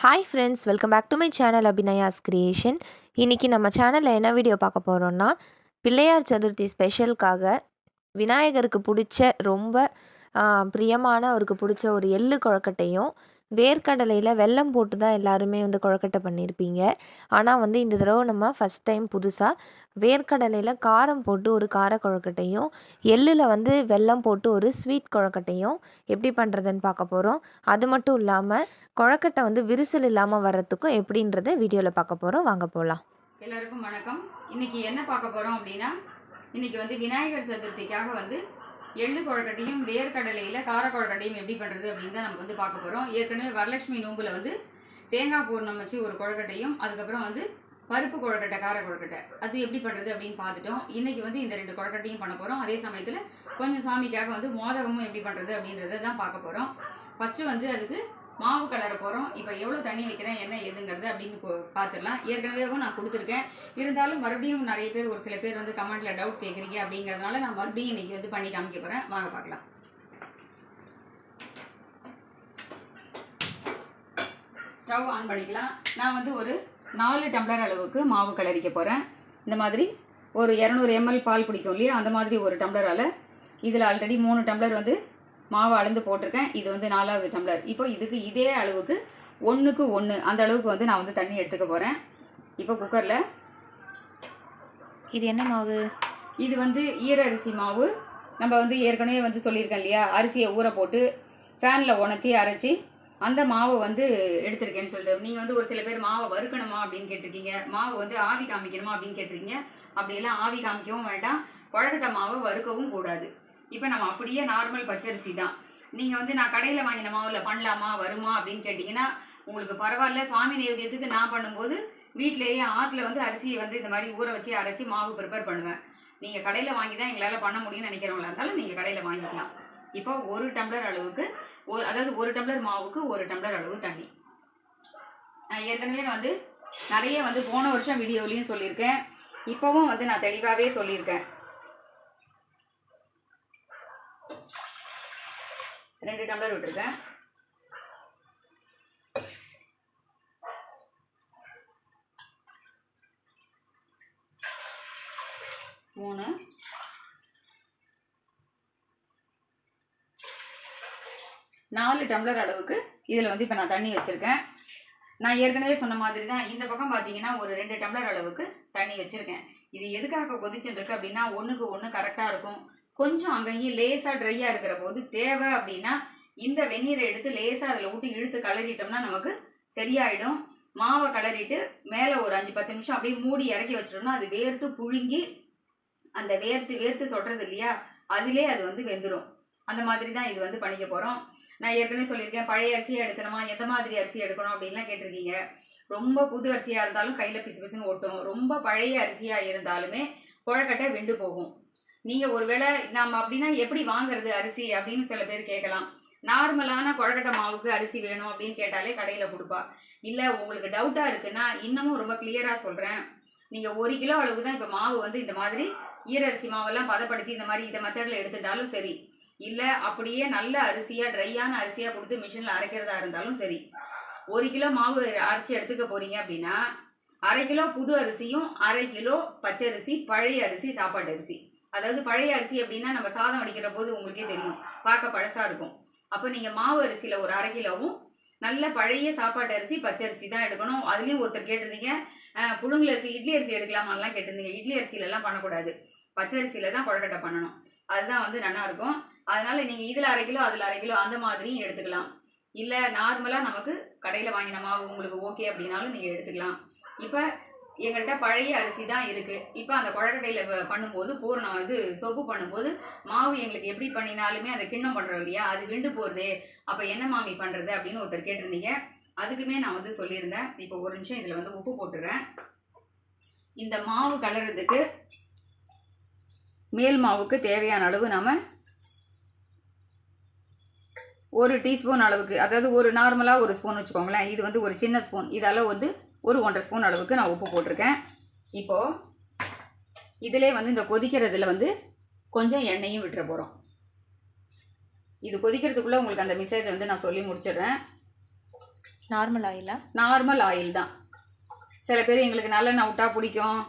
Hi friends welcome back to my channel Abhinaya's creation இன்றைக்கி நம்ம சேனலில் என்ன வீடியோ பார்க்க போகிறோன்னா பிள்ளையார் சதுர்த்தி ஸ்பெஷலுக்காக விநாயகருக்கு பிடிச்ச ரொம்ப பிரியமான அவருக்கு பிடிச்ச ஒரு எள்ளு குழக்கட்டையும் வேர்க்கடலையில் வெல்லம் போட்டு தான் எல்லாருமே வந்து கொழக்கட்டை பண்ணியிருப்பீங்க ஆனால் வந்து இந்த தடவை நம்ம ஃபஸ்ட் டைம் புதுசாக வேர்க்கடலையில் காரம் போட்டு ஒரு கார கொழக்கட்டையும் எள்ளில் வந்து வெல்லம் போட்டு ஒரு ஸ்வீட் கொழக்கட்டையும் எப்படி பண்ணுறதுன்னு பார்க்க போகிறோம் அது மட்டும் இல்லாமல் கொழக்கட்டை வந்து விரிசல் இல்லாமல் வர்றதுக்கும் எப்படின்றத வீடியோவில் பார்க்க போகிறோம் வாங்க போகலாம் எல்லாருக்கும் வணக்கம். இன்றைக்கி என்ன பார்க்க போகிறோம் அப்படின்னா இன்றைக்கி வந்து விநாயகர் சதுர்த்திக்காக வந்து எள்ளு கொழக்கட்டையும் வேர்க்கடலையில் கார கொழக்கட்டையும் எப்படி பண்ணுறது அப்படின்னு தான் நம்ம வந்து பார்க்க போகிறோம் ஏற்கனவே வரலட்சுமி நோம்பில் வந்து தேங்காய் பூர்ணம் வச்சு ஒரு கொழக்கட்டையும் அதுக்கப்புறம் வந்து பருப்பு கொழக்கட்டை கார கொழக்கட்டை. அது எப்படி பண்ணுறது அப்படின்னு பார்த்துட்டோம். இன்றைக்கி வந்து இந்த ரெண்டு கொழக்கட்டையும் பண்ண போகிறோம் அதே சமயத்தில் கொஞ்சம் சாமிக்காக வந்து மோதகமும் எப்படி பண்ணுறது அப்படின்றத தான் பார்க்க போகிறோம் ஃபஸ்ட்டு வந்து அதுக்கு மாவு கலர போகிறோம் இப்போ எவ்வளோ தண்ணி வைக்கிறேன் என்ன ஏதுங்கிறது அப்படின்னு பார்த்துடலாம் ஏற்கனவேவும் நான் கொடுத்துருக்கேன். இருந்தாலும் மறுபடியும் நிறைய பேர் ஒரு சில பேர் வந்து கமெண்ட்டில் டவுட் கேட்குறீங்க அப்படிங்கிறதுனால நான் மறுபடியும் இன்றைக்கி வந்து பண்ணி காமிக்க போகிறேன் வாங்க பார்க்கலாம் ஸ்டவ் ஆன் பண்ணிக்கலாம். நான் வந்து ஒரு நாலு டம்ளர் அளவுக்கு மாவு கலரிக்க போகிறேன் இந்த மாதிரி ஒரு இரநூறு எம்எல் பால் பிடிக்கும் இல்லையா? அந்த மாதிரி ஒரு டம்ளரால் இதில் ஆல்ரெடி மூணு டம்ளர் வந்து மாவு அளந்து போட்டிருக்கேன். இது வந்து நாலாவது டம்ளர். இப்போ இதுக்கு இதே அளவுக்கு ஒன்றுக்கு ஒன்று அந்த அளவுக்கு வந்து நான் வந்து தண்ணி எடுத்துக்க போகிறேன் இப்போ குக்கரில் இது என்ன மாவு? இது வந்து ஈர அரிசி மாவு. நம்ம வந்து ஏற்கனவே வந்து சொல்லியிருக்கேன் இல்லையா? அரிசியை ஊற போட்டு ஃபேனில் உணர்த்தி அரைச்சி அந்த மாவை வந்து எடுத்திருக்கேன்னு சொல்லிட்டு. நீங்கள் வந்து ஒரு சில பேர் மாவை வறுக்கணுமா அப்படின்னு கேட்டிருக்கீங்க. மாவு வந்து ஆவி காமிக்கணுமா அப்படின்னு கேட்டிருக்கீங்க. அப்படியெல்லாம் ஆவி காமிக்கவும் வேண்டாம். குழக்கட்டை மாவு வறுக்கவும் கூடாது. இப்போ நம்ம அப்படியே நார்மல் பச்சரிசி தான். நீங்கள் வந்து நான் கடையில் வாங்கினமா மாவில் பண்ணலாமா வருமா அப்படின்னு கேட்டிங்கன்னா உங்களுக்கு பரவாயில்ல. சுவாமி நைவேத்தியத்துக்கு நான் பண்ணும்போது வீட்டிலேயே ஆற்றுல வந்து அரிசியை வந்து இந்த மாதிரி ஊற வச்சு அரைச்சி மாவு ப்ரிப்பேர் பண்ணுவேன். நீங்கள் கடையில் வாங்கி தான் எங்களால் பண்ண முடியும்னு நினைக்கிறவங்களா இருந்தாலும் நீங்கள் கடையில் வாங்கிக்கலாம். இப்போ ஒரு டம்ளர் அளவுக்கு ஒரு அதாவது ஒரு டம்ளர் மாவுக்கு ஒரு டம்ளர் அளவு தண்ணி. நான் ஏற்கனவே நான் வந்து நிறைய வந்து போன வருஷம் வீடியோலையும் சொல்லியிருக்கேன். இப்போவும் வந்து நான் தெளிவாகவே சொல்லியிருக்கேன். ரெண்டு டம்ளர் விட்டுருக்கேன். மூணு. நாலு டம்ளர் அளவுக்கு இதில் வந்து இப்போ நான் தண்ணி வச்சுருக்கேன். நான் ஏற்கனவே சொன்ன மாதிரி தான் இந்த பக்கம் பார்த்தீங்கன்னா ஒரு ரெண்டு டம்ளர் அளவுக்கு தண்ணி வச்சுருக்கேன். இது எதுக்காக கொதிச்சுட்டு இருக்கு அப்படின்னா ஒன்றுக்கு ஒன்று கரெக்டாக இருக்கும். கொஞ்சம் அங்கேயும் லேசாக ட்ரையாக இருக்கிற போது தேவை அப்படின்னா இந்த வெந்நீரை எடுத்து லேசாக அதில் விட்டு இழுத்து கலரிட்டோம்னா நமக்கு சரியாயிடும். மாவை கலரிட்டு மேலே ஒரு அஞ்சு பத்து நிமிஷம் அப்படியே மூடி இறக்கி வச்சிட்டோம்னா அது வேர்த்து புழுங்கி அந்த வேர்த்து வேர்த்து சொல்கிறது இல்லையா? அதிலே அது வந்து வெந்துடும் அந்த மாதிரி தான் இது வந்து பண்ணிக்க போகிறோம் நான் ஏற்கனவே சொல்லியிருக்கேன் பழைய அரிசியை எடுக்கணுமா? எந்த மாதிரி அரிசி எடுக்கணும் அப்படின்லாம் கேட்டிருக்கீங்க. ரொம்ப புது அரிசியாக இருந்தாலும் கையில் பிசு பிசுன்னு ஓட்டும் ரொம்ப பழைய அரிசியாக இருந்தாலுமே குழக்கட்டை வெண்டு போகும். நீங்கள் ஒருவேளை நம்ம அப்படின்னா எப்படி வாங்குறது அரிசி அப்படின்னு சில பேர் கேட்கலாம். நார்மலான குழக்கட்டை மாவுக்கு அரிசி வேணும் அப்படின்னு கேட்டாலே கடையில் கொடுப்பா. இல்லை உங்களுக்கு டவுட்டாக இருக்குன்னா இன்னமும் ரொம்ப கிளியரா சொல்கிறேன் நீங்கள் ஒரு கிலோ அளவுக்கு தான் இப்போ மாவு வந்து இந்த மாதிரி ஈரரிசி மாவெல்லாம் பதப்படுத்தி இந்த மாதிரி இந்த மெத்தடில் எடுத்துட்டாலும் சரி. இல்லை அப்படியே நல்ல அரிசியாக ட்ரையான அரிசியாக கொடுத்து மிஷினில் அரைக்கிறதா இருந்தாலும் சரி. ஒரு கிலோ மாவு அரைச்சி எடுத்துக்க போறீங்க அப்படின்னா அரை கிலோ புது அரிசியும் அரை கிலோ பச்சரிசி பழைய அரிசி சாப்பாட்டு அரிசி. அதாவது பழைய அரிசி அப்படின்னா நம்ம சாதம் வடிக்கிற போது உங்களுக்கே தெரியும். பார்க்க பழசாக இருக்கும். அப்போ நீங்கள் மாவு அரிசியில் ஒரு அரை கிலோவும் நல்ல பழைய சாப்பாட்டு அரிசி பச்சை அரிசி தான் எடுக்கணும். அதுலேயும் ஒருத்தர் கேட்டிருந்தீங்க புழுங்கல் அரிசி இட்லி அரிசி எடுக்கலாமான்லாம் கேட்டிருந்தீங்க. இட்லி அரிசியிலலாம் பண்ணக்கூடாது. பச்சை அரிசியில் தான் குழக்கட்டை பண்ணணும். அதுதான் வந்து நல்லா இருக்கும். நீங்கள் இதில் அரை கிலோ அதில் அரை கிலோ அந்த மாதிரியும் எடுத்துக்கலாம். இல்லை நார்மலாக நமக்கு கடையில் வாங்கின மாவு உங்களுக்கு ஓகே அப்படின்னாலும் நீங்கள் எடுத்துக்கலாம். இப்போ எங்கள்கிட்ட பழைய அரிசி தான் இருக்குது இப்போ அந்த குழக்கட்டையில் பண்ணும்போது பூரணம் இது சொப்பு பண்ணும்போது மாவு எங்களுக்கு எப்படி பண்ணினாலுமே அந்த கிண்ணம் பண்ணுறோம் இல்லையா? அது விண்டு போகிறதே அப்போ என்ன மாமி பண்ணுறது அப்படின்னு ஒருத்தர் கேட்டிருந்தீங்க. அதுக்குமே நான் வந்து சொல்லியிருந்தேன். இப்போ ஒரு நிமிஷம் இதில் வந்து உப்பு போட்டுறேன். இந்த மாவு கலர்றதுக்கு மேல் மாவுக்கு தேவையான அளவு நாம் ஒரு டீஸ்பூன் அளவுக்கு அதாவது ஒரு நார்மலாக ஒரு ஸ்பூன் வச்சுக்கோங்களேன். இது வந்து ஒரு சின்ன ஸ்பூன். இதால் வந்து ஒரு ஒன்றரை ஸ்பூன் அளவுக்கு நான் உப்பு போட்டிருக்கேன். இப்போது இதிலே வந்து இந்த கொதிக்கிறதுல வந்து கொஞ்சம் எண்ணெயும் விட்டுற போகிறோம் இது கொதிக்கிறதுக்குள்ளே உங்களுக்கு அந்த மெசேஜ் வந்து நான் சொல்லி முடிச்சிடுறேன். நார்மல் ஆயிலா நார்மல் ஆயில் தான். சில பேர் எங்களுக்கு நல்லெண்ணெய் விட்டா பிடிக்கும்.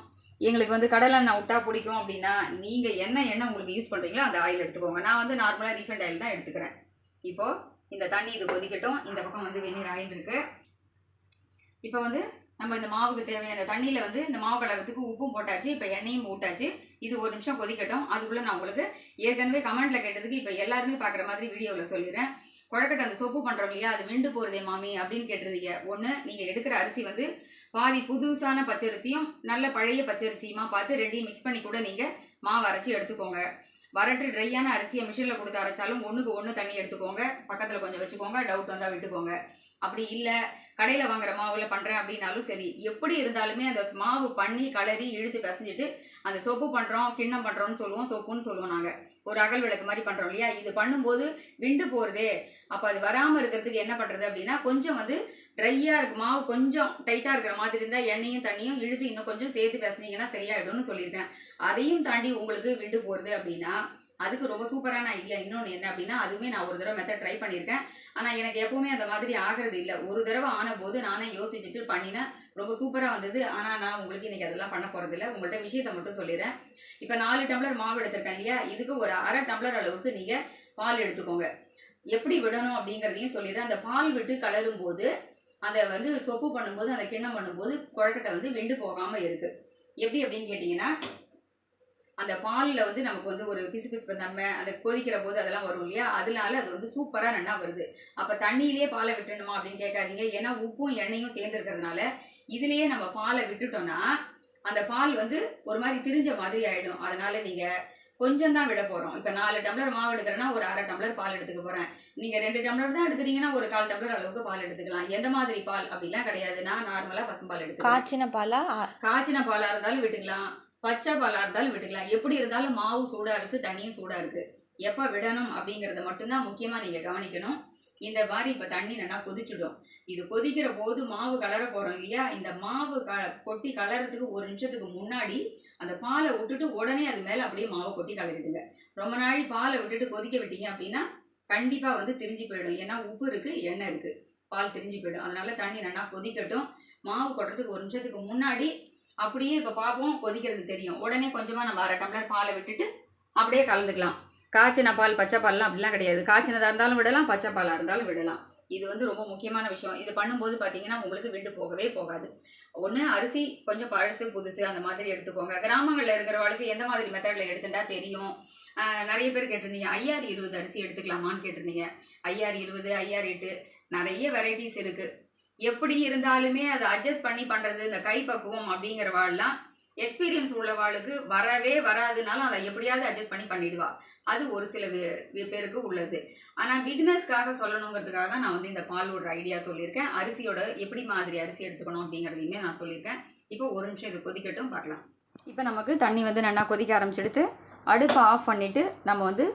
எங்களுக்கு வந்து கடலெண்ணெய் விட்டா பிடிக்கும் அப்படின்னா நீங்கள் என்ன எண்ணெய் உங்களுக்கு யூஸ் பண்ணுறீங்களோ அந்த ஆயில் எடுத்துக்கோங்க. நான் வந்து நார்மலாக ரீஃபைண்ட் ஆயில் தான் எடுத்துக்கிறேன். இப்போது இந்த தண்ணி இது கொதிக்கட்டும். இந்த பக்கம் வந்து வெந்நீர் ஆயில் இருக்கு இப்போ வந்து நம்ம இந்த மாவுக்கு தேவையான தண்ணியில் வந்து இந்த மாவு கலரத்துக்கு உப்பும் போட்டாச்சு இப்போ எண்ணெயும் ஊட்டாச்சு இது ஒரு நிமிஷம் கொதிக்கட்டும். அதுக்குள்ளே நான் உங்களுக்கு ஏற்கனவே கமெண்ட்டில் கேட்டதுக்கு இப்போ எல்லாருமே பார்க்குற மாதிரி வீடியோவில் சொல்லிடுறேன். குழக்கட்டை அந்த சொப்பு பண்ணுறோம் இல்லையா? அது விண்டு போகிறதே மாமி அப்படின்னு கேட்டிருந்தீங்க. ஒன்று நீங்கள் எடுக்கிற அரிசி வந்து பாதி புதுசான பச்சரிசியும் நல்ல பழைய பச்சரிசியுமா பார்த்து ரெண்டையும் மிக்ஸ் பண்ணி கூட நீங்கள் மாவு அரைச்சி எடுத்துக்கோங்க. வரட்டு ட்ரையான அரிசியை மிஷினில் கொடுத்து அரைச்சாலும் ஒன்றுக்கு ஒன்று தண்ணி எடுத்துக்கோங்க. பக்கத்தில் கொஞ்சம் வச்சுக்கோங்க. டவுட் வந்தால் விட்டுக்கோங்க. அப்படி இல்லை கடையில் வாங்குற மாவுல பண்ணுறேன் அப்படின்னாலும் சரி எப்படி இருந்தாலுமே அந்த மாவு பண்ணி கலரி இழுத்து பிசைஞ்சிட்டு அந்த சொப்பு பண்ணுறோம் கிண்ணம் பண்ணுறோம்னு சொல்லுவோம் சொப்புன்னு சொல்லுவோம் நாங்கள் ஒரு அகல் விளக்கு மாதிரி பண்ணுறோம் இல்லையா? இது பண்ணும்போது விண்டு போகிறதே அப்போ அது வராமல் இருக்கிறதுக்கு என்ன பண்ணுறது அப்படின்னா கொஞ்சம் வந்து ட்ரையாக இருக்கு மாவு கொஞ்சம் டைட்டாக இருக்கிற மாதிரி இருந்தால் எண்ணெயும் தண்ணியும் இழுத்து இன்னும் கொஞ்சம் சேர்த்து பிசைஞ்சிங்கன்னா சரியாயிடும்னு சொல்லியிருக்கேன். அதையும் தாண்டி உங்களுக்கு விண்டு போகிறது அப்படின்னா அதுக்கு ரொம்ப சூப்பரான ஐடியா இன்னொன்று என்ன அப்படின்னா அதுவுமே நான் ஒரு தடவை மெத்தட் ட்ரை பண்ணியிருக்கேன். ஆனால் எனக்கு எப்பவுமே அந்த மாதிரி ஆகிறது இல்லை. ஒரு தடவை ஆன போது நானே யோசிச்சுட்டு பண்ணினேன். ரொம்ப சூப்பராக வந்தது. ஆனால் நான் உங்களுக்கு இன்னைக்கு அதெல்லாம் பண்ண போகிறது இல்லை. உங்கள்கிட்ட விஷயத்தை மட்டும் சொல்லிடுறேன். இப்போ நாலு டம்ளர் மாவு எடுத்திருக்கேன் இல்லையா? இதுக்கு ஒரு அரை டம்ளர் அளவுக்கு நீங்கள் பால் எடுத்துக்கோங்க. எப்படி விடணும் அப்படிங்கிறதையும் சொல்லிடுறேன். அந்த பால் விட்டு கலரும் போது அதை வந்து சொப்பு பண்ணும்போது அந்த கிண்ணம் பண்ணும்போது குழக்கட்டை வந்து வெண்டு போகாமல் இருக்குது எப்படி அப்படின்னு கேட்டிங்கன்னா அந்த பாலில் வந்து நமக்கு வந்து ஒரு பிசுபிசுப்பு தன்மை அந்த கொதிக்கிற போது அதெல்லாம் வரும் இல்லையா? அதனால அது வந்து சூப்பராக நல்லா வருது. அப்போ தண்ணியிலே பாலை விட்டுணுமா அப்படின்னு கேட்காதீங்க. ஏன்னா உப்பும் எண்ணெயும் சேர்ந்துருக்கிறதுனால இதுலேயே நம்ம பாலை விட்டுட்டோம்னா அந்த பால் வந்து ஒரு மாதிரி திரிஞ்ச மாதிரி ஆயிடும். அதனால நீங்கள் கொஞ்சம் தான் விட போகிறோம் இப்போ நாலு டம்ளர் மாவு எடுக்கிறேன்னா ஒரு அரை டம்ளர் பால் எடுத்துக்க போகிறேன் நீங்கள் ரெண்டு டம்ளர் தான் எடுக்கிறீங்கன்னா ஒரு கால் டம்ளர் அளவுக்கு பால் எடுத்துக்கலாம். எந்த மாதிரி பால்? அப்படிலாம் கிடையாது. நான் நார்மலாக பசும்பால் எடுத்துக்கலாம் காய்ச்சின பாலா? காய்ச்சின பாலாக இருந்தாலும் விட்டுக்கலாம். பச்சை பாலாக இருந்தாலும் விட்டுக்கலாம் எப்படி இருந்தாலும் மாவு சூடாக இருக்குது தண்ணியும் சூடாக இருக்குது எப்போ விடணும் அப்படிங்கிறத மட்டும்தான் முக்கியமாக நீங்கள் கவனிக்கணும். இந்த மாதிரி இப்போ தண்ணி நல்லா கொதிச்சிடும். இது கொதிக்கிற போது மாவு கலர போகிறோம் இல்லையா? இந்த மாவு க கொட்டி கலறதுக்கு ஒரு நிமிஷத்துக்கு முன்னாடி அந்த பாலை விட்டுட்டு உடனே அது மேலே அப்படியே மாவை கொட்டி கலரிடுங்க ரொம்ப நாளை பாலை விட்டுட்டு கொதிக்க விட்டீங்க அப்படின்னா கண்டிப்பாக வந்து திரிஞ்சு போயிடும். ஏன்னா உப்பு இருக்குது எண்ணெய் இருக்குது பால் திரிஞ்சு போயிடும். அதனால தண்ணி நல்லா கொதிக்கட்டும். மாவு கொட்டுறதுக்கு ஒரு நிமிஷத்துக்கு முன்னாடி அப்படியே இப்போ பார்ப்போம் கொதிக்கிறது தெரியும். உடனே கொஞ்சமாக நம்ம அரை டம்ளர் பாலை விட்டுட்டு அப்படியே கலந்துக்கலாம். காய்ச்சின பால் பச்சை பால்லாம் அப்படிலாம் கிடையாது. காய்ச்சினதாக இருந்தாலும் விடலாம் பச்சை பாலாக இருந்தாலும் விடலாம். இது வந்து ரொம்ப முக்கியமான விஷயம். இது பண்ணும்போது பார்த்தீங்கன்னா உங்களுக்கு விட்டு போகவே போகாது. ஒன்று அரிசி கொஞ்சம் பழசு புதுசு அந்த மாதிரி எடுத்துக்கோங்க. கிராமங்களில் இருக்கிறவங்களுக்கு எந்த மாதிரி மெத்தடில் எடுத்துட்டா தெரியும்? நிறைய பேர் கேட்டிருந்தீங்க ஐஆர் இருபது அரிசி எடுத்துக்கலாமான்னு கேட்டிருந்தீங்க. ஐஆர் இருபது ஐஆர் எட்டு நிறைய வெரைட்டிஸ் இருக்குது எப்படி இருந்தாலுமே அதை அட்ஜஸ்ட் பண்ணி பண்ணுறது இந்த கைப்பக்குவம் அப்படிங்கிற வாழலாம் எக்ஸ்பீரியன்ஸ் உள்ளவாளுக்கு வரவே வராதுனாலும் அதை எப்படியாவது அட்ஜஸ்ட் பண்ணி பண்ணிடுவா. அது ஒரு சில பேருக்கு உள்ளது. ஆனால் பிகினர்ஸ்க்காக சொல்லணுங்கிறதுக்காக தான் நான் வந்து இந்த பால் விடுற ஐடியா சொல்லியிருக்கேன். அரிசியோட எப்படி மாதிரி அரிசி எடுத்துக்கணும் அப்படிங்கிறதையுமே நான் சொல்லியிருக்கேன். இப்போ ஒரு நிமிஷம் இது கொதிக்கட்டும் பார்க்கலாம். இப்போ நமக்கு தண்ணி வந்து நல்லா கொதிக்க ஆரம்பிச்செடுத்து அடுப்பை ஆஃப் பண்ணிவிட்டு நம்ம வந்து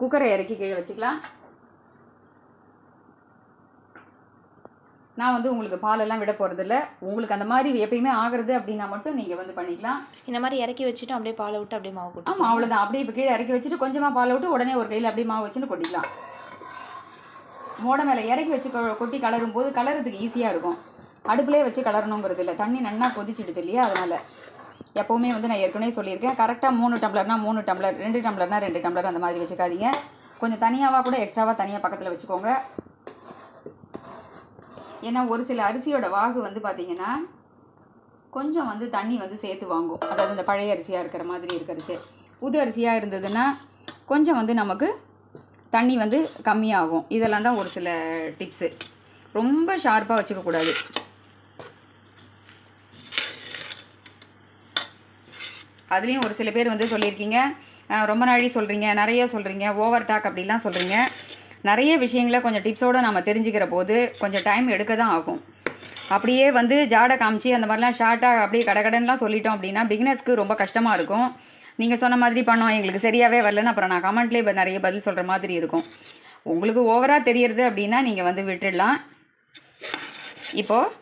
குக்கரை இறக்கி கீழே வச்சுக்கலாம். நான் வந்து உங்களுக்கு பாலெல்லாம் விட போகிறதில்ல உங்களுக்கு அந்த மாதிரி எப்பயுமே ஆகிறது அப்படின்னா மட்டும் நீங்கள் வந்து பண்ணிக்கலாம். இந்த மாதிரி இறக்கி வச்சுட்டு அப்படியே பாலை விட்டு அப்படியே மாவு கொட்டி ஆமாம் அவ்வளோதான் அப்படியே இப்போ கீழே இறக்கி வச்சுட்டு கொஞ்சமாக பாலை விட்டு உடனே ஒரு கையில் அப்படியே மாவு வச்சுன்னு கொட்டிக்கலாம். மோட மேலே இறக்கி வச்சு கொட்டி கலரும் போது கலரதுக்கு ஈஸியாக இருக்கும். அடுப்புலேயே வச்சு கலரணுங்கிறது இல்லை. தண்ணி நல்லா கொதிச்சிடுது இல்லையா? அதனால் எப்போவுமே வந்து நான் ஏற்கனவே சொல்லியிருக்கேன். கரெக்டாக மூணு டம்ளர்னா மூணு டம்ளர் ரெண்டு டம்ளர்னா ரெண்டு டம்ளர் அந்த மாதிரி வச்சுக்காதீங்க. கொஞ்சம் தனியாவாக கூட எக்ஸ்ட்ராவாக தனியாக பக்கத்தில் வச்சுக்கோங்க. ஏன்னா ஒரு சில அரிசியோட வாகு வந்து பார்த்தீங்கன்னா கொஞ்சம் வந்து தண்ணி வந்து சேர்த்து வாங்கும். அதாவது இந்த பழைய அரிசியாக இருக்கிற மாதிரி இருக்கிறச்சு. புது அரிசியாக இருந்ததுன்னா கொஞ்சம் வந்து நமக்கு தண்ணி வந்து கம்மியாகும். இதெல்லாம் தான் ஒரு சில டிப்ஸு ரொம்ப ஷார்ப்பாக வச்சுக்கக்கூடாது. அதுலேயும் ஒரு சில பேர் வந்து சொல்லியிருக்கீங்க. ரொம்ப நாழி சொல்கிறீங்க நிறைய சொல்கிறீங்க ஓவர் டாக் அப்படிலாம் சொல்கிறீங்க நிறைய விஷயங்களை கொஞ்சம் டிப்ஸோடு நம்ம தெரிஞ்சுக்கிற போது கொஞ்சம் டைம் எடுக்க தான் ஆகும். அப்படியே வந்து ஜாடை காமிச்சு அந்த மாதிரிலாம் ஷார்ட்டாக அப்படியே கடகடன்லாம் சொல்லிட்டோம் அப்படின்னா பிகினர்ஸ்க்கு ரொம்ப கஷ்டமாக இருக்கும். நீங்கள் சொன்ன மாதிரி பண்ணோம் எங்களுக்கு சரியாகவே வரலன்னு அப்புறம் நான் கமெண்ட்லேயே நிறைய பதில் சொல்கிற மாதிரி இருக்கும். உங்களுக்கு ஓவராக தெரியறது அப்படின்னா நீங்கள் வந்து விட்டுடலாம். இப்போது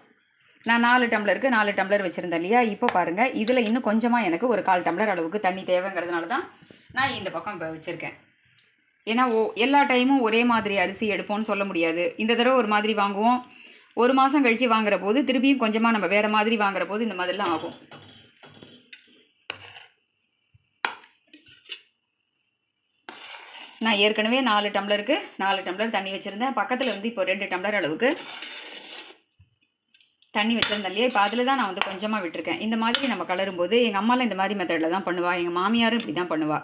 நான் நாலு டம்ளருக்கு நாலு டம்ளர் வச்சுருந்தேன் இல்லையா? இப்போ பாருங்கள் இதில் இன்னும் கொஞ்சமாக எனக்கு ஒரு கால் டம்ளர் அளவுக்கு தண்ணி தேவைங்கிறதுனால தான் நான் இந்த பக்கம் இப்போ வச்சுருக்கேன். ஏன்னா ஓ எல்லா டைமும் ஒரே மாதிரி அரிசி எடுப்போம்னு சொல்ல முடியாது. இந்த தடவை ஒரு மாதிரி வாங்குவோம். ஒரு மாதம் கழித்து வாங்குற போது திருப்பியும் கொஞ்சமாக நம்ம வேறு மாதிரி வாங்குற போது இந்த மாதிரிலாம் ஆகும். நான் ஏற்கனவே நாலு டம்ளருக்கு நாலு டம்ளர் தண்ணி வச்சுருந்தேன். பக்கத்தில் வந்து இப்போ ரெண்டு டம்ளர் அளவுக்கு தண்ணி வச்சுருந்தேன் இல்லையா? இப்போ அதில் தான் நான் வந்து கொஞ்சமாக விட்டுருக்கேன். இந்த மாதிரி நம்ம கலரும் போது எங்கள் அம்மாலாம் இந்த மாதிரி மெத்தடில் தான் பண்ணுவாள் எங்கள் மாமியாரும் இப்படி தான் பண்ணுவா.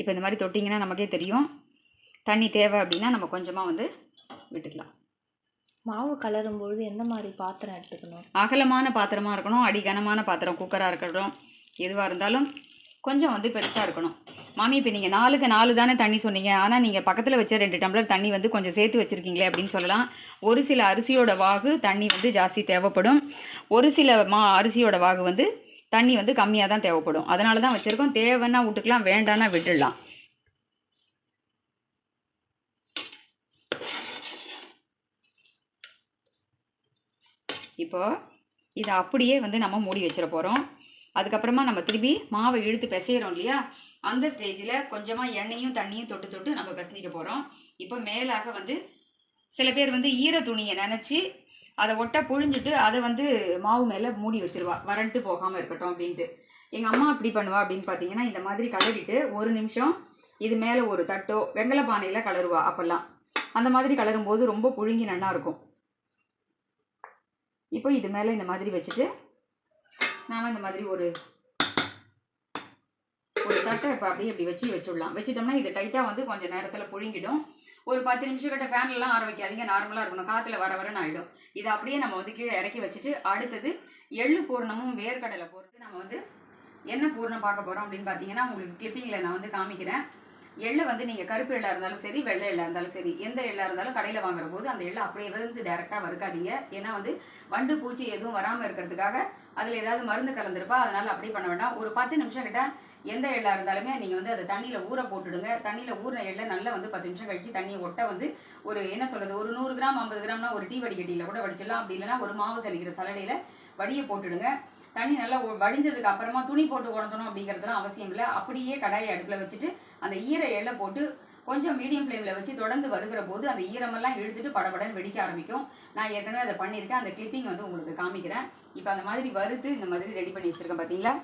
இப்போ இந்த மாதிரி தொட்டிங்கன்னா நமக்கே தெரியும். தண்ணி தேவை அப்படின்னா நம்ம கொஞ்சமாக வந்து விட்டுக்கலாம். மாவு கலரும் பொழுது எந்த மாதிரி பாத்திரம் எடுத்துக்கணும்? அகலமான பாத்திரமாக இருக்கணும் அடி கனமான பாத்திரம் குக்கராக இருக்கட்டும் எதுவாக இருந்தாலும் கொஞ்சம் வந்து பெருசாக இருக்கணும். மாமி இப்போ நீங்கள் நாலுக்கு நாலு தானே தண்ணி சொன்னீங்க. ஆனால் நீங்கள் பக்கத்தில் வச்ச ரெண்டு டம்ளர் தண்ணி வந்து கொஞ்சம் சேர்த்து வச்சுருக்கீங்களே அப்படின்னு சொல்லலாம். ஒரு சில அரிசியோட வாகு தண்ணி வந்து ஜாஸ்தி தேவைப்படும். ஒரு சில மா அரிசியோட வாகு வந்து தண்ணி வந்து கம்மியாக தான் தேவைப்படும். அதனால தான் வச்சுருக்கோம். தேவைன்னா விட்டுக்கலாம் வேண்டான்னா விட்டுடலாம். இப்போது இதை அப்படியே வந்து நம்ம மூடி வச்சிட போகிறோம் அதுக்கப்புறமா நம்ம திருப்பி மாவை இழுத்து பிசைகிறோம் இல்லையா? அந்த ஸ்டேஜில் கொஞ்சமாக எண்ணெயும் தண்ணியும் தொட்டு தொட்டு நம்ம பிசைக்க போகிறோம் இப்போ மேலாக வந்து சில பேர் வந்து ஈர துணியை நினச்சி அதை ஒட்ட புழிஞ்சிட்டு அதை வந்து மாவு மேலே மூடி வச்சிருவா. வறண்டு போகாமல் இருக்கட்டும் அப்படின்ட்டு. எங்கள் அம்மா அப்படி பண்ணுவா அப்படின்னு பார்த்தீங்கன்னா இந்த மாதிரி கலரிட்டு ஒரு நிமிஷம் இது மேலே ஒரு தட்டோ வெங்கல பானையில் கலருவா அப்போல்லாம். அந்த மாதிரி கலரும் போது ரொம்ப புழுங்கி நல்லா இருக்கும். இப்போ இது மேலே இந்த மாதிரி வச்சுட்டு நாம் இந்த மாதிரி ஒரு ஒரு தட்டை இப்போ அப்படியே இப்படி வச்சு வச்சுடலாம். வச்சுட்டோம்னா இது டைட்டாக வந்து கொஞ்சம் நேரத்தில் புழுங்கிடும். ஒரு பத்து நிமிஷம் கிட்ட ஃபேன்லாம் ஆற வைக்காதீங்க நார்மலாக இருக்கணும். காற்றுல வர வரன்னு ஆகிடும் இதை அப்படியே நம்ம வந்து கீழே இறக்கி வச்சுட்டு அடுத்தது எள்ளு பூர்ணமும் வேர்க்கடலை பொறுத்து நம்ம வந்து என்ன பூர்ணம் பார்க்க போகிறோம் அப்படின்னு பார்த்தீங்கன்னா உங்களுக்கு கிளிப்பிங்கில் நான் வந்து காமிக்கிறேன். எள்ளு வந்து நீங்கள் கருப்பு எள்ளாக இருந்தாலும் சரி வெள்ளை எள்ளாக இருந்தாலும் சரி எந்த எள்ளாக இருந்தாலும் கடையில் வாங்குற போது அந்த எள்ளை அப்படியே வந்து டேரெக்டாக வறுக்காதீங்க. ஏன்னா வந்து வண்டு பூச்சி எதுவும் வராமல் இருக்கிறதுக்காக அதில் ஏதாவது மருந்து கலந்துருப்பா அதனால அப்படியே பண்ண வேண்டாம். ஒரு பத்து நிமிஷம் கிட்ட எந்த எள்ளாக இருந்தாலுமே நீங்கள் வந்து அதை தண்ணியில் ஊற போட்டுடுங்க. தண்ணியில் ஊறின எள்ளை நல்லா வந்து பத்து நிமிஷம் கழிச்சு தண்ணியை ஒட்ட வந்து ஒரு என்ன சொல்கிறது ஒரு நூறு கிராம் ஐம்பது கிராம்னா ஒரு டீ வடிகட்டியில் கூட வடிச்சிடலாம். அப்படி இல்லைன்னா ஒரு மாவு சலிக்கிற சலடையில் வடியை போட்டுடுங்க. தண்ணி நல்லா வடிஞ்சதுக்கு அப்புறமா துணி போட்டு உணர்த்தணும் அப்படிங்கிறதுலாம் அவசியம் இல்லை. அப்படியே கடாயை அடுப்பில் வச்சுட்டு அந்த ஈர எள்ளை போட்டு கொஞ்சம் மீடியம் ஃப்ளேமில் வச்சு தொடர்ந்து வருகிற போது அந்த ஈரமெல்லாம் இழுத்துட்டு படபடன்னு வெடிக்க ஆரம்பிக்கும். நான் ஏற்கனவே அதை பண்ணியிருக்கேன். அந்த கிளிப்பிங் வந்து உங்களுக்கு காமிக்கிறேன். இப்போ அந்த மாதிரி வறுத்து இந்த மாதிரி ரெடி பண்ணி வச்சுருக்கேன் பார்த்தீங்களா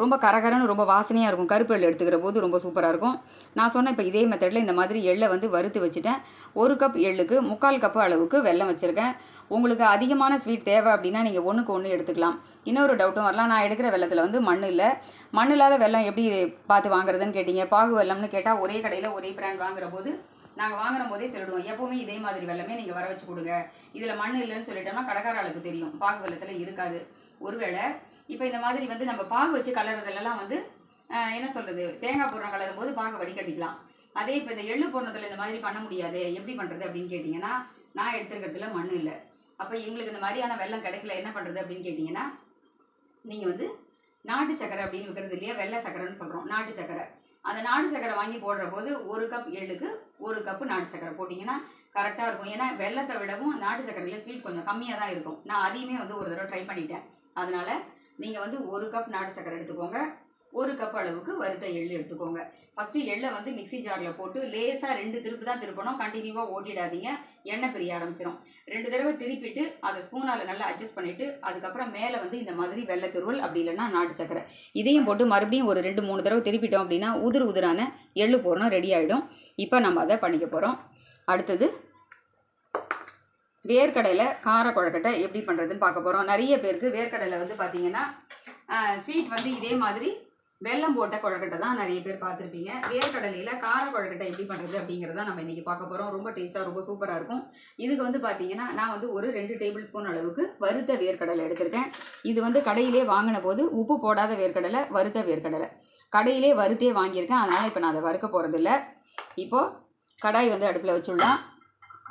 ரொம்ப கரகரன்னு ரொம்ப வாசனையாக இருக்கும். கருப்பு எள் எடுத்துக்கிற போது ரொம்ப சூப்பராக இருக்கும். நான் சொன்ன இப்போ இதே மெத்தடில் இந்த மாதிரி எள்ளை வந்து வறுத்து வச்சுட்டேன். ஒரு கப் எள்ளுக்கு முக்கால் கப்பு அளவுக்கு வெல்லம் வச்சுருக்கேன். உங்களுக்கு அதிகமான ஸ்வீட் தேவை அப்படின்னா நீங்கள் ஒன்றுக்கு ஒன்று எடுத்துக்கலாம். இன்னொரு டவுட்டும் வரலாம். நான் எடுக்கிற வெள்ளத்தில் வந்து மண் இல்லை. மண் இல்லாத வெள்ளம் எப்படி பார்த்து வாங்குறதுன்னு கேட்டிங்க? பாகு வெல்லம்னு கேட்டால் ஒரே கடையில் ஒரே பிராண்ட் வாங்குற போது நாங்கள் வாங்குற போதே சொல்லிடுவோம். எப்போவுமே இதே மாதிரி வெள்ளமே நீங்கள் வர வச்சு கொடுங்க. இதில் மண் இல்லைன்னு சொல்லிட்டோம்னா கடைக்கார அளவுக்கு தெரியும். பாகு வெள்ளத்தில் இருக்காது. ஒருவேளை இப்போ இந்த மாதிரி வந்து நம்ம பாகு வச்சு கலர்றதுலலாம் வந்து என்ன சொல்கிறது தேங்காய் பூர்ணம் கலரும் போது பாகை வடிகட்டிக்கலாம். அதே இப்போ இந்த எள்ளு பூர்ணத்தில் இந்த மாதிரி பண்ண முடியாது. எப்படி பண்ணுறது அப்படின்னு கேட்டிங்கன்னா நான் எடுத்துருக்கிறதுல மண் இல்லை. அப்போ எங்களுக்கு இந்த மாதிரியான வெள்ளம் கிடைக்கல என்ன பண்ணுறது அப்படின்னு கேட்டிங்கன்னா நீங்கள் வந்து நாட்டு சக்கரை அப்படின்னு விற்கிறது இல்லையா வெள்ளை சக்கரைன்னு சொல்கிறோம் நாட்டு சக்கரை. அந்த நாட்டு சக்கரை வாங்கி போடுற போது ஒரு கப் எள்ளுக்கு ஒரு கப்பு நாட்டு சக்கரை போட்டிங்கன்னா கரெக்டாக இருக்கும். ஏன்னா வெள்ளத்தை விடவும் நாட்டு சக்கரையில் ஸ்வீட் கொஞ்சம் கம்மியாக தான் இருக்கும். நான் அதையுமே வந்து ஒரு தடவை ட்ரை பண்ணிட்டேன். அதனால் நீங்கள் வந்து ஒரு கப் நாட்டு சக்கரை எடுத்துக்கோங்க. ஒரு கப் அளவுக்கு வறுத்த எள்ளு எடுத்துக்கோங்க. ஃபஸ்ட்டு எள்ளை வந்து மிக்ஸி ஜாரில் போட்டு லேசாக ரெண்டு திருப்பு தான் திருப்பணும். கண்டினியூவாக ஓட்டிடாதீங்க. எண்ணெய் பிரிய ஆரம்பிச்சிடும் ரெண்டு தடவை திருப்பிட்டு அதை ஸ்பூனால் நல்லா அட்ஜஸ்ட் பண்ணிவிட்டு அதுக்கப்புறம் மேலே வந்து இந்த மாதிரி வெள்ளை துருவல் அப்படி இல்லைன்னா நாட்டு சக்கரை. இதையும் போட்டு மறுபடியும் ஒரு ரெண்டு மூணு தடவை திருப்பிட்டோம் அப்படின்னா உதிர் உதிரான எள்ளு போடணும் ரெடி ஆகிடும் இப்போ நம்ம அதை பண்ணிக்க போகிறோம் அடுத்தது வேர்க்கடையில் கார குழக்கட்டை எப்படி பண்ணுறதுன்னு பார்க்க போகிறோம் நிறைய பேருக்கு வேர்க்கடையில் வந்து பார்த்தீங்கன்னா ஸ்வீட் வந்து இதே மாதிரி வெல்லம் போட்ட குழக்கட்டை தான் நிறைய பேர் பார்த்துருப்பீங்க. வேர்க்கடலையில் கார குழக்கட்டை எப்படி பண்ணுறது அப்படிங்கிறத நம்ம இன்றைக்கி பார்க்க போகிறோம் ரொம்ப டேஸ்ட்டாக ரொம்ப சூப்பராக இருக்கும். இதுக்கு வந்து பார்த்தீங்கன்னா நான் வந்து ஒரு ரெண்டு டேபிள் ஸ்பூன் அளவுக்கு வறுத்த வேர்க்கடலை எடுத்திருக்கேன். இது வந்து கடையிலே வாங்கின போது உப்பு போடாத வேர்க்கடலை வறுத்த வேர்க்கடலை. கடையிலே வறுத்தே வாங்கியிருக்கேன். அதனால் இப்போ நான் அதை வறுக்க போகிறதில்ல இப்போது கடாய் வந்து அடுப்பில் வச்சுடலாம்.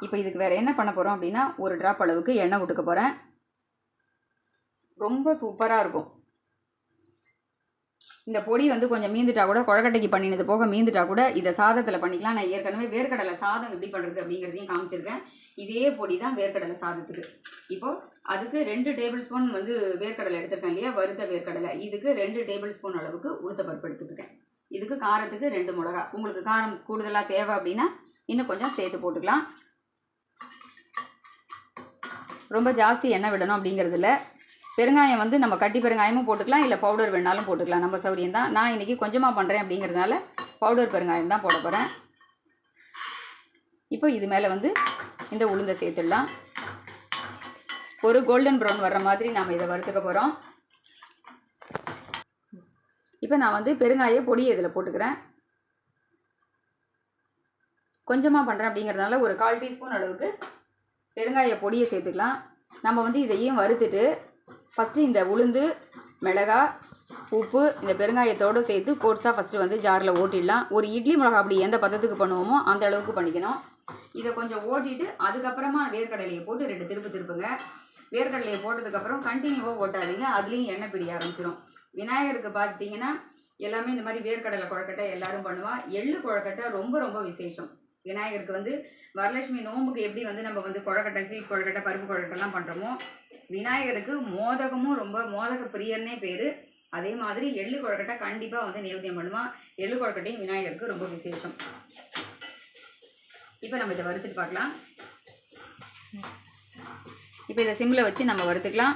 இப்போ இதுக்கு வேறு என்ன பண்ண போகிறோம் அப்படின்னா ஒரு ட்ராப் அளவுக்கு எண்ணெய் விட்டுக்க போகிறேன் ரொம்ப சூப்பராக இருக்கும். இந்த பொடி வந்து கொஞ்சம் மீந்துட்டா கூட குழக்கட்டைக்கு பண்ணினது போக மீந்துட்டா கூட இதை சாதத்தில் பண்ணிக்கலாம். நான் ஏற்கனவே வேர்க்கடலை சாதம் எப்படி பண்ணுறது அப்படிங்கிறதையும் காமிச்சிருக்கேன். இதே பொடி தான் வேர்க்கடலை சாதத்துக்கு. இப்போது அதுக்கு ரெண்டு டேபிள் ஸ்பூன் வந்து வேர்க்கடலை எடுத்துருக்கேன் இல்லையா? வறுத்த வேர்க்கடலை. இதுக்கு ரெண்டு டேபிள் ஸ்பூன் அளவுக்கு உளுத்தப்பருப்பு எடுத்துக்கிட்டேன். இதுக்கு காரத்துக்கு ரெண்டு மிளகா. உங்களுக்கு காரம் கூடுதலாக தேவை அப்படின்னா இன்னும் கொஞ்சம் சேர்த்து போட்டுக்கலாம். ரொம்ப ஜாஸ்தி எண்ணெய் விடணும் அப்படிங்கிறதுல பெருங்காயம் வந்து நம்ம கட்டி பெருங்காயமும் போட்டுக்கலாம் இல்லை பவுடர் வேணாலும் போட்டுக்கலாம். நம்ம சௌரியம் தான். நான் இன்றைக்கி கொஞ்சமாக பண்ணுறேன் அப்படிங்கிறதுனால பவுடர் பெருங்காயம் தான் போட போகிறேன் இப்போ இது மேலே வந்து இந்த உளுந்தை சேர்த்துடலாம். ஒரு கோல்டன் ப்ரௌன் வர்ற மாதிரி நாம் இதை வறுத்துக்க போகிறோம் இப்போ நான் வந்து பெருங்காய பொடியை இதில் போட்டுக்கிறேன். கொஞ்சமாக பண்ணுறேன் அப்படிங்கிறதுனால ஒரு கால் டீஸ்பூன் அளவுக்கு பெருங்காய பொடியை சேர்த்துக்கலாம். நம்ம வந்து இதையும் வறுத்துட்டு ஃபஸ்ட்டு இந்த உளுந்து மிளகா உப்பு இந்த பெருங்காயத்தோடு சேர்த்து கோட்ஸாக ஃபஸ்ட்டு வந்து ஜாரில் ஓட்டிடலாம். ஒரு இட்லி மிளகா அப்படி எந்த பதத்துக்கு பண்ணுவோமோ அந்த அளவுக்கு பண்ணிக்கணும். இதை கொஞ்சம் ஓட்டிட்டு அதுக்கப்புறமா வேர்க்கடலையை போட்டு ரெண்டு திருப்பு திருப்புங்க. வேர்க்கடலையை போட்டதுக்கப்புறம் கண்டினியூவாக ஓட்டாதீங்க. அதுலேயும் எண்ணெய் பிரிய ஆரம்பிச்சிடும் விநாயகருக்கு பார்த்தீங்கன்னா எல்லாமே இந்த மாதிரி வேர்க்கடலை குழக்கட்டை எல்லாரும் பண்ணுவா. எள்ளு குழக்கட்டை ரொம்ப ரொம்ப விசேஷம். விநாயகருக்கு வந்து வரலட்சுமி நோம்புக்கு எப்படி வந்து நம்ம வந்து கொழக்கட்டை ஸ்வீட் கொழக்கட்டை பருப்பு குழக்கட்டைலாம் பண்ணுறோமோ விநாயகருக்கு மோதகமும் ரொம்ப மோதக பிரியர்னே பேர். அதே மாதிரி எள்ளு கொழக்கட்டை கண்டிப்பாக வந்து நைவேத்தியம் பண்ணுவோம் எள்ளு கொழக்கட்டையும் விநாயகருக்கு ரொம்ப விசேஷம். இப்போ நம்ம இதை வறுத்துட்டு பார்க்கலாம். இப்போ இதை சிம்மில் வச்சு நம்ம வறுத்துக்கலாம்.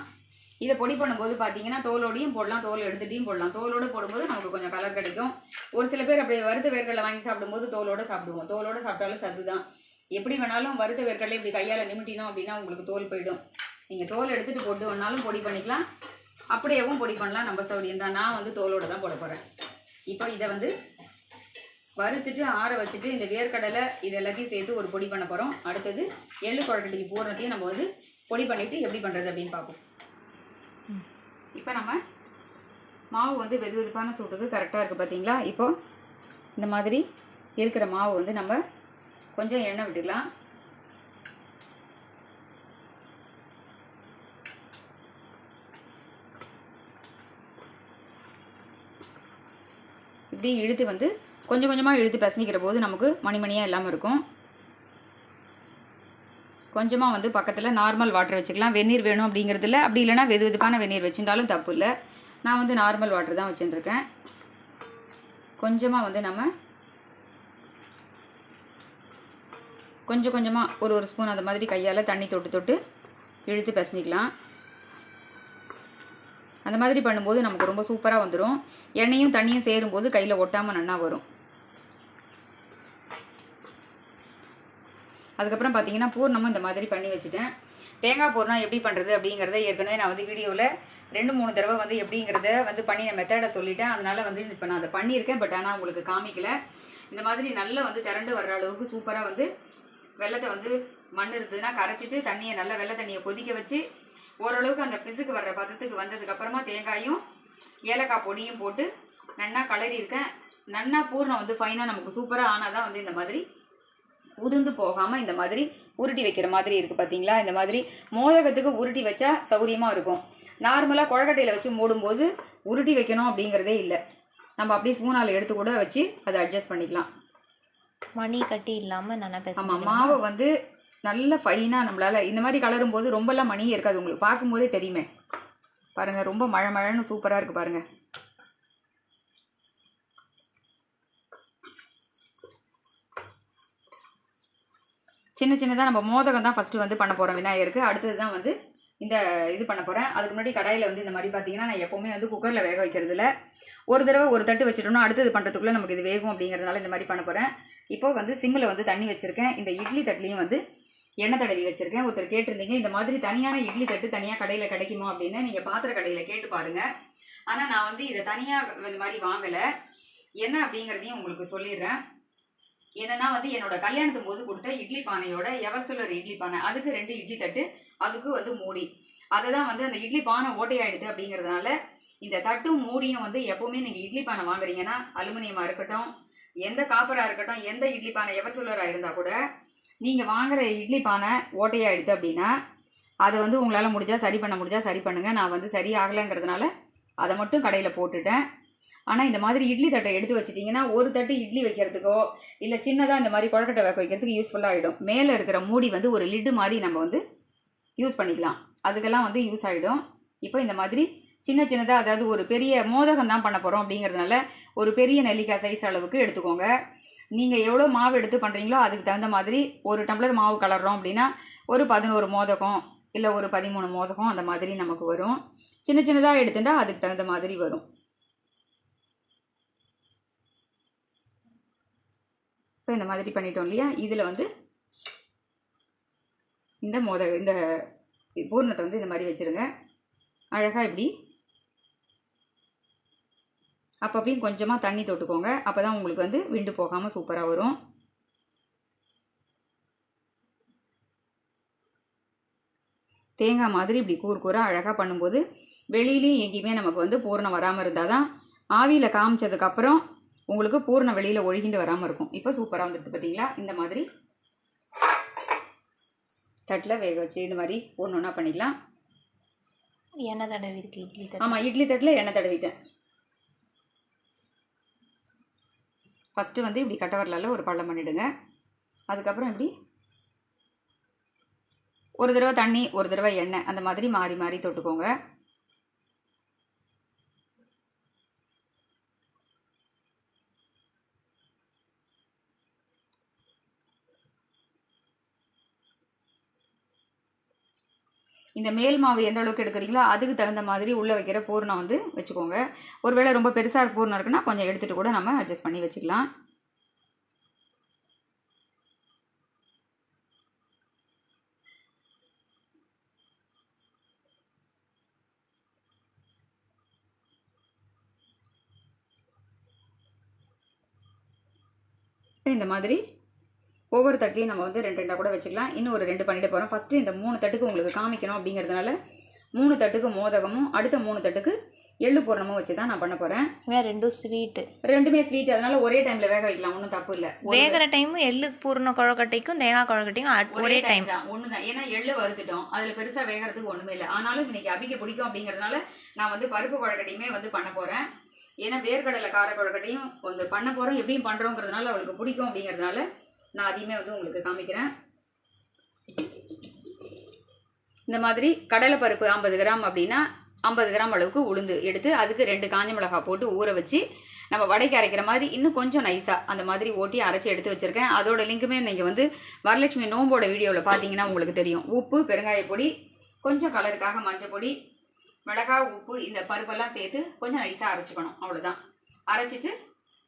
இதை பொடி பண்ணும்போது பார்த்தீங்கன்னா தோலோடையும் போடலாம் தோல் எடுத்துகிட்டையும் போடலாம். தோலோடு போடும்போது நமக்கு கொஞ்சம் கலர் கிடைக்கும். ஒரு சில பேர் அப்படி வறுத்த வேர்களில் வாங்கி சாப்பிடும்போது தோலோட சாப்பிடுவோம். தோலோட சாப்பிட்டாலும் சத்து தான் எப்படி வேணாலும் வறுத்த வேர்க்கடலை இப்படி கையால் நிமிட்டினோம் அப்படின்னா உங்களுக்கு தோல் போயிடும். நீங்கள் தோல் எடுத்துகிட்டு போட்டு வேணாலும் பொடி பண்ணிக்கலாம். அப்படியேவும் பொடி பண்ணலாம் நம்ம சௌரியம் தான். நான் வந்து தோலோடு தான் போட போகிறேன் இப்போ இதை வந்து வறுத்துட்டு ஆற வச்சுட்டு இந்த வேர்க்கடலை இது எல்லாத்தையும் சேர்த்து ஒரு பொடி பண்ண போகிறோம் அடுத்தது எள்ளு குழக்கட்டைக்கு பூரணத்தையும் நம்ம வந்து பொடி பண்ணிவிட்டு எப்படி பண்ணுறது அப்படின்னு பார்ப்போம். இப்போ நம்ம மாவு வந்து வெது வெதுப்பான சூட்டுக்கு கரெக்டாக இருக்குது பார்த்தீங்களா இப்போது இந்த மாதிரி இருக்கிற மாவு வந்து நம்ம கொஞ்சம் எண்ணெய் விட்டுக்கலாம். இப்படி இழுத்து வந்து கொஞ்சம் கொஞ்சமாக இழுத்து பசங்கிக்கிற போது நமக்கு மணிமணியாக இல்லாமல் இருக்கும். கொஞ்சமாக வந்து பக்கத்தில் நார்மல் வாட்டர் வச்சுக்கலாம். வெந்நீர் வேணும் அப்படிங்கிறதுல. அப்படி இல்லைனா வெது வெதுப்பான வெந்நீர் வச்சுருந்தாலும் தப்பு இல்லை. நான் வந்து நார்மல் வாட்டர் தான் வச்சுட்டுருக்கேன் கொஞ்சமாக வந்து நம்ம கொஞ்சம் கொஞ்சமாக ஒரு ஒரு ஸ்பூன் அந்த மாதிரி கையால் தண்ணி தொட்டு தொட்டு இழுத்து பிசைஞ்சிக்கலாம். அந்த மாதிரி பண்ணும்போது நமக்கு ரொம்ப சூப்பராக வந்துடும் எண்ணெயும் தண்ணியும் சேரும்போது கையில் ஒட்டாமல் நன்னா வரும். அதுக்கப்புறம் பார்த்தீங்கன்னா பூர்ணமும் இந்த மாதிரி பண்ணி வச்சுட்டேன். தேங்காய் பூர்ணம் எப்படி பண்ணுறது அப்படிங்கிறத ஏற்கனவே நான் வந்து வீடியோவில் ரெண்டு மூணு தடவை வந்து எப்படிங்கிறத வந்து பண்ணின மெத்தடை சொல்லிட்டேன். அதனால் வந்து இப்போ நான் அதை பண்ணியிருக்கேன் பட் ஆனால் உங்களுக்கு காமிக்கல. இந்த மாதிரி நல்லா வந்து திரண்டு வர்ற அளவுக்கு சூப்பராக வந்து வெள்ளத்தை வந்து மண் இருந்ததுன்னா கரைச்சிட்டு தண்ணியை நல்லா வெள்ளை தண்ணியை கொதிக்க வச்சு ஓரளவுக்கு அந்த பிசுக்கு வர்ற பதத்துக்கு வந்ததுக்கப்புறமா தேங்காயும் ஏலக்காய் பொடியும் போட்டு நன்னா கலரி இருக்கேன். நன்னா பூர்ணம் வந்து ஃபைனாக நமக்கு சூப்பராக ஆனால் தான் வந்து இந்த மாதிரி உதிர்ந்து போகாமல் இந்த மாதிரி உருட்டி வைக்கிற மாதிரி இருக்குது பார்த்தீங்களா இந்த மாதிரி மோதகத்துக்கு உருட்டி வச்சா சௌரியமாக இருக்கும். நார்மலாக குழக்கட்டையில் வச்சு மூடும்போது உருட்டி வைக்கணும் அப்படிங்கிறதே இல்லை. நம்ம அப்படியே ஸ்பூனால் எடுத்து கூட வச்சு அதை அட்ஜஸ்ட் பண்ணிக்கலாம். மணி கட்டி இல்லாமல் நல்லா ஆமாம் பேச மாவை வந்து நல்ல ஃபைனாக நம்மளால் இந்த மாதிரி கலரும் போது ரொம்பலாம் மணியே இருக்காது உங்களுக்கு. பார்க்கும்போதே தெரியுமே. பாருங்கள் ரொம்ப மழை மழைன்னு சூப்பராக இருக்குது பாருங்கள் சின்ன சின்னதாக நம்ம மோதகம் தான் ஃபஸ்ட்டு வந்து பண்ண போகிறோம் விநாயகருக்கு. அடுத்தது தான் வந்து இந்த இது பண்ண போகிறேன் அதுக்கு முன்னாடி கடாயில் வந்து இந்த மாதிரி பார்த்தீங்கன்னா நான் எப்போவுமே வந்து குக்கரில் வேக வைக்கிறது இல்ல ஒரு தடவை ஒரு தட்டு வச்சிட்டோம்னா அடுத்தது பண்ணுறதுக்குள்ளே நமக்கு இது வேகும் அப்படிங்கிறதுனால இந்த மாதிரி பண்ண போகிறேன் இப்போ வந்து சிம்மில் வந்து தண்ணி வச்சுருக்கேன். இந்த இட்லி தட்டிலையும் வந்து எண்ணெய் தடவி வச்சுருக்கேன். ஒருத்தர் கேட்டிருந்தீங்க இந்த மாதிரி தனியான இட்லி தட்டு தனியாக கடையில் கிடைக்குமா அப்படின்னு நீங்கள் பாத்திர கடையில் கேட்டு பாருங்கள் ஆனால் நான் வந்து இதை தனியாக இந்த மாதிரி வாங்கலை. என்ன அப்படிங்கிறதையும் உங்களுக்கு சொல்லிடுறேன். என்னன்னா வந்து என்னோட கல்யாணத்து போது கொடுத்த இட்லி பானையோட எவர்சிலர் இட்லி பானை. அதுக்கு ரெண்டு இட்லி தட்டு அதுக்கு வந்து மூடி. அதை தான் வந்து அந்த இட்லி பானை ஓட்டையாயிடுது அப்படிங்கிறதுனால இந்த தட்டும் மூடியும் வந்து எப்போவுமே நீங்கள் இட்லி பானை வாங்குறீங்கன்னா அலுமினியமாக இருக்கட்டும் எந்த காப்பராக இருக்கட்டும் எந்த இட்லி பானை எவர் சிலராக இருந்தால் கூட நீங்கள் வாங்குற இட்லி பானை ஓட்டையாயிடுது அப்படின்னா அதை வந்து உங்களால் முடிஞ்சால் சரி பண்ண முடிஞ்சால் சரி பண்ணுங்கள் நான் வந்து சரி ஆகலைங்கிறதுனால அதை மட்டும் கடையில் போட்டுட்டேன். ஆனால் இந்த மாதிரி இட்லி தட்டை எடுத்து வச்சிட்டிங்கன்னா ஒரு தட்டு இட்லி வைக்கிறதுக்கோ இல்லை சின்னதாக இந்த மாதிரி குழக்கட்டை வேக வைக்கிறதுக்கு யூஸ்ஃபுல்லாக ஆகிடும் மேலே இருக்கிற மூடி வந்து ஒரு லிட்டு மாதிரி நம்ம வந்து யூஸ் பண்ணிக்கலாம். அதுக்கெல்லாம் வந்து யூஸ் ஆகிடும் இப்போ இந்த மாதிரி சின்ன சின்னதாக அதாவது ஒரு பெரிய மோதகம் தான் பண்ண போகிறோம் அப்படிங்கிறதுனால ஒரு பெரிய நெல்லிக்காய் சைஸ் அளவுக்கு எடுத்துக்கோங்க. நீங்கள் எவ்வளோ மாவு எடுத்து பண்ணுறீங்களோ அதுக்கு தகுந்த மாதிரி ஒரு டம்ளர் மாவு கலர்றோம் அப்படின்னா ஒரு பதினோரு மோதகம் இல்லை ஒரு பதிமூணு மோதகம் அந்த மாதிரி நமக்கு வரும். சின்ன சின்னதாக எடுத்துட்டா அதுக்கு தகுந்த மாதிரி வரும். இப்போ இந்த மாதிரி பண்ணிட்டோம் இல்லையா? இதில் வந்து இந்த மோத இந்த பூர்ணத்தை வந்து இந்த மாதிரி வச்சுருங்க. அழகாக இப்படி அப்பப்பையும் கொஞ்சமாக தண்ணி தொட்டுக்கோங்க. அப்போ தான் உங்களுக்கு வந்து விண்டு போகாமல் சூப்பராக வரும். தேங்காய் மாதிரி இப்படி கூர் கூராக அழகாக பண்ணும்போது வெளியிலையும் எங்கேயுமே நமக்கு வந்து பூரணம் வராமல் இருந்தால் தான் ஆவியில் காமிச்சதுக்கப்புறம் உங்களுக்கு பூரணம் வெளியில் ஒழுகிண்டு வராமல் இருக்கும். இப்போ சூப்பராக வந்துடுது பார்த்தீங்களா இந்த மாதிரி தட்டில் வேக வச்சு இந்த மாதிரி ஒன்று ஒன்றா பண்ணிக்கலாம். எண்ணெய் தடவி இருக்கு இட்லி தடவி ஆமாம் இட்லி தட்டில் எண்ணெய் தடவிட்டேன். ஃபஸ்ட்டு வந்து இப்படி கட்டவரலால் ஒரு பள்ளம் பண்ணிவிடுங்க அதுக்கப்புறம் இப்படி ஒரு தடவை தண்ணி ஒரு தடவை எண்ணெய் அந்த மாதிரி மாறி மாறி தொட்டுக்கோங்க. இந்த மேல் மாவு எந்த அளவுக்கு எடுக்கிறீங்களோ அதுக்கு தகுந்த மாதிரி உள்ளே வைக்கிற பூர்ணம் வந்து வச்சுக்கோங்க. ஒருவேளை ரொம்ப பெருசாக பூர்ணம் இருக்குன்னா கொஞ்சம் எடுத்துகிட்டு கூட நம்ம அட்ஜஸ்ட் பண்ணி வச்சுக்கலாம். இந்த மாதிரி ஒவ்வொரு தட்டையும் நம்ம வந்து ரெண்டு ரெண்டாக கூட வச்சுக்கலாம். இன்னும் ஒரு ரெண்டு பண்ணிட்டு போகிறோம் ஃபஸ்ட்டு இந்த மூணு தட்டுக்கு உங்களுக்கு காமிக்கணும் அப்படிங்கிறதுனால மூணு தட்டுக்கு மோதகமும் அடுத்த மூணு தட்டுக்கு எள்ளு பூரணமும் வச்சு தான் நான் பண்ண போகிறேன் வேற ரெண்டும் ஸ்வீட்டு ரெண்டுமே ஸ்வீட் அதனால ஒரே டைமில் வேக வைக்கலாம். ஒன்றும் தப்பு இல்லை. வேகிற டைம் எள்ளு பூர்ண குழக்கட்டைக்கும் தேங்காய் குழக்கட்டைக்கும் அட்- ஒரே டைம் தான் ஒன்று தான். ஏன்னா எள்ளு வறுத்துட்டோம். அதில் பெருசாக வேகிறதுக்கு ஒன்றுமே இல்லை. ஆனாலும் இன்னைக்கு அபிக்க பிடிக்கும் அப்படிங்கிறதுனால நான் வந்து பருப்பு குழக்கட்டையுமே வந்து பண்ண போகிறேன் ஏன்னா வேர்க்கடலை கார குழக்கட்டையும் வந்து பண்ண போகிறோம் எப்படியும் பண்ணுறோங்கிறதுனால அவளுக்கு பிடிக்கும் அப்படிங்கிறதுனால நான் அதையுமே வந்து உங்களுக்கு காமிக்கிறேன். இந்த மாதிரி கடலைப்பருப்பு ஐம்பது கிராம் அப்படின்னா ஐம்பது கிராம் அளவுக்கு உளுந்து எடுத்து அதுக்கு ரெண்டு காஞ்ச மிளகாய் போட்டு ஊற வச்சு நம்ம வடைக்கு அரைக்கிற மாதிரி இன்னும் கொஞ்சம் நைஸாக அந்த மாதிரி ஓட்டி அரைச்சி எடுத்து வச்சுருக்கேன். அதோட லிங்க்குமே நீங்கள் வந்து வரலட்சுமி நோம்போட வீடியோவில் பார்த்தீங்கன்னா உங்களுக்கு தெரியும். உப்பு பெருங்காய பொடி கொஞ்சம் கலருக்காக மஞ்சள் பொடி மிளகாய் உப்பு இந்த பருப்பெல்லாம் சேர்த்து கொஞ்சம் நைஸாக அரைச்சிக்கணும். அவ்வளோதான் அரைச்சிட்டு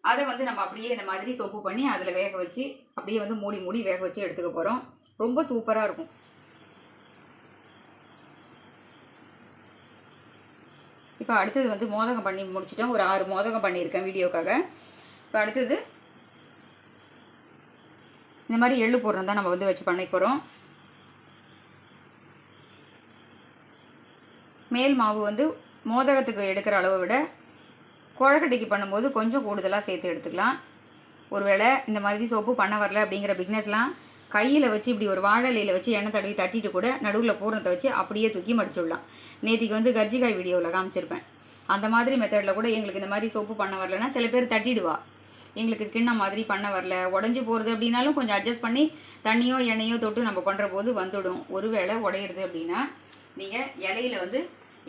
அதை வந்து நம்ம அப்படியே இந்த மாதிரி சொப்பு பண்ணி அதில் வேக வச்சு அப்படியே வந்து மூடி மூடி வேக வச்சு எடுத்துக்க போகிறோம் ரொம்ப சூப்பராக இருக்கும். இப்போ அடுத்தது வந்து மோதகம் பண்ணி முடிச்சிட்டோம். ஒரு ஆறு மோதகம் பண்ணியிருக்கேன் வீடியோக்காக. இப்போ அடுத்தது இந்த மாதிரி எள்ளு பூரணம் தான் நம்ம வந்து வச்சு பண்ண போகிறோம் மேல் மாவு வந்து மோதகத்துக்கு எடுக்கிற அளவை விட குழக்கட்டைக்கு பண்ணும்போது கொஞ்சம் கூடுதலாக சேர்த்து எடுத்துக்கலாம். ஒருவேளை இந்த மாதிரி சோப்பு பண்ண வரல அப்படிங்கிற பிக்னஸ்லாம் கையில் வச்சு இப்படி ஒரு வாழலையில் வச்சு எண்ணெய் தடவி தட்டிட்டு கூட நடுவில் பூரணத்தை வச்சு அப்படியே தூக்கி மடிச்சுடலாம். நேற்றுக்கு வந்து கர்ஜிகாய் வீடியோவில் காமிச்சிருப்பேன். அந்த மாதிரி மெத்தடில் கூட எங்களுக்கு இந்த மாதிரி சோப்பு பண்ண வரலன்னா சில பேர் தட்டிடுவா. எங்களுக்கு கிண்ண மாதிரி பண்ண வரல உடஞ்சி போகிறது அப்படின்னாலும் கொஞ்சம் அட்ஜஸ்ட் பண்ணி தண்ணியோ எண்ணெயோ தொட்டு நம்ம பண்ணுற போது வந்துடும். ஒருவேளை உடையிறது அப்படின்னா நீங்கள் இலையில வந்து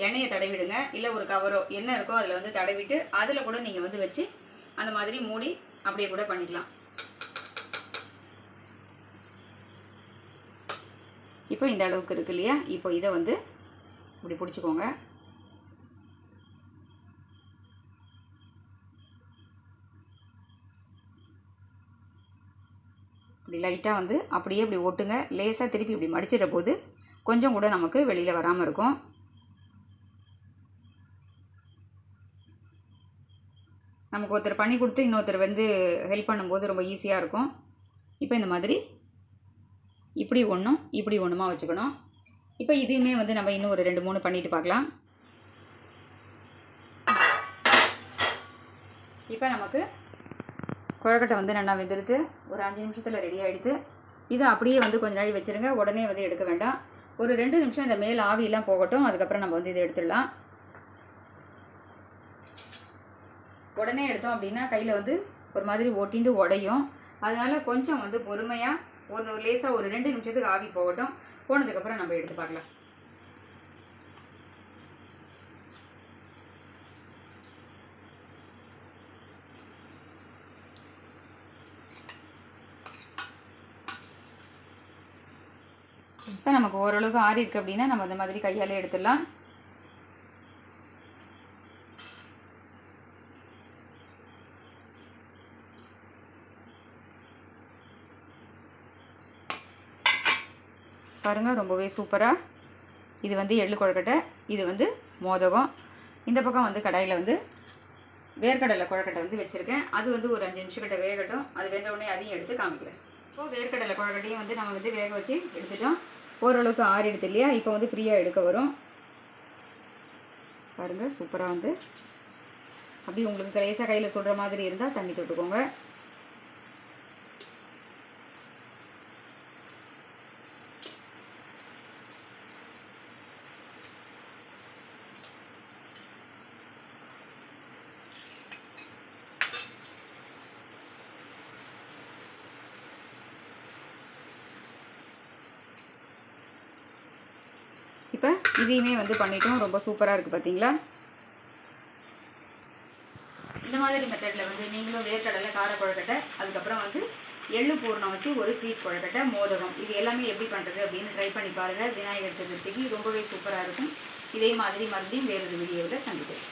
எண்ணெயை தடவிடுங்க. இல்லை ஒரு கவரோ என்ன இருக்கோ அதில் வந்து தடவிட்டு அதில் கூட நீங்கள் வந்து வச்சு அந்த மாதிரி மூடி அப்படியே கூட பண்ணிக்கலாம். இப்போ இந்த அளவுக்கு இருக்கு இல்லையா? இப்போ இதை வந்து இப்படி பிடிச்சிக்கோங்க. இப்படி லைட்டாக வந்து அப்படியே இப்படி ஒட்டுங்க. லேசாக திருப்பி இப்படி மடிச்சிட போது கொஞ்சம் கூட நமக்கு வெளியில் வராமல் இருக்கும். நமக்கு ஒருத்தர் பண்ணி கொடுத்து இன்னொருத்தர் வந்து ஹெல்ப் பண்ணும்போது ரொம்ப ஈஸியாக இருக்கும். இப்போ இந்த மாதிரி இப்படி ஒன்றும் இப்படி ஒன்றுமா வச்சுக்கணும். இப்போ இதையுமே வந்து நம்ம இன்னும் ஒரு ரெண்டு மூணு பண்ணிட்டு பார்க்கலாம். இப்போ நமக்கு குழக்கட்டை வந்து நல்லா வெந்துடுது ஒரு அஞ்சு நிமிஷத்தில் ரெடி ஆகிடுது இதை அப்படியே வந்து கொஞ்ச நாள் வச்சுருங்க. உடனே வந்து எடுக்க வேண்டாம். ஒரு ரெண்டு நிமிஷம் இந்த மேல் ஆவியெல்லாம் போகட்டும். அதுக்கப்புறம் நம்ம வந்து இதை எடுத்துடலாம். உடனே எடுத்தோம் அப்படின்னா கையில் வந்து ஒரு மாதிரி ஒட்டிண்டு உடையும். அதனால கொஞ்சம் வந்து பொறுமையாக ஒரு லேசாக ஒரு ரெண்டு நிமிஷத்துக்கு ஆவி போகட்டும். போனதுக்கப்புறம் நம்ம எடுத்து பார்க்கலாம். இப்போ நமக்கு ஓரளவுக்கு ஆறி இருக்கு அப்படின்னா நம்ம அந்த மாதிரி கையாலே எடுத்துடலாம். பாருங்கள் ரொம்பவே சூப்பராக இது வந்து எள்ளு கொழுக்கட்டை இது வந்து மோதகம். இந்த பக்கம் வந்து கடாயில் வந்து வேர்க்கடலை கொழுக்கட்டை வந்து வச்சுருக்கேன். அது வந்து ஒரு அஞ்சு நிமிஷம் கிட்ட வேகட்டும். அது வெந்த உடனே அதையும் எடுத்து காமிக்கிறேன். இப்போ வேர்க்கடலை கொழக்கட்டையும் வந்து நம்ம வந்து வேக வச்சு எடுத்துட்டோம். ஓரளவுக்கு ஆறு எடுத்து இல்லையா? இப்போ வந்து ஃப்ரீயாக எடுக்க வரும். பாருங்கள் சூப்பராக வந்து. அப்படி உங்களுக்கு லேசாக கையில் சுடுற மாதிரி இருந்தால் தண்ணி தொட்டுக்கோங்க இப்போ இதையுமே வந்து பண்ணிட்டோம். ரொம்ப சூப்பராக இருக்குது பார்த்தீங்களா இந்த மாதிரி மெத்தடில் வந்து நீங்களும் வேர்க்கடலை கார கொழுக்கட்டை அதுக்கப்புறம் வந்து எள்ளு பூர்ணம் வச்சு ஒரு ஸ்வீட் கொழுக்கட்டை மோதகம். இது எல்லாமே எப்படி பண்ணுறது அப்படின்னு ட்ரை பண்ணி பாருங்கள் விநாயகர் சதுர்த்திக்கு ரொம்பவே சூப்பராக இருக்கும். இதே மாதிரி மறுபடியும் வேறொரு வீடியோவில் சந்திக்கிறேன்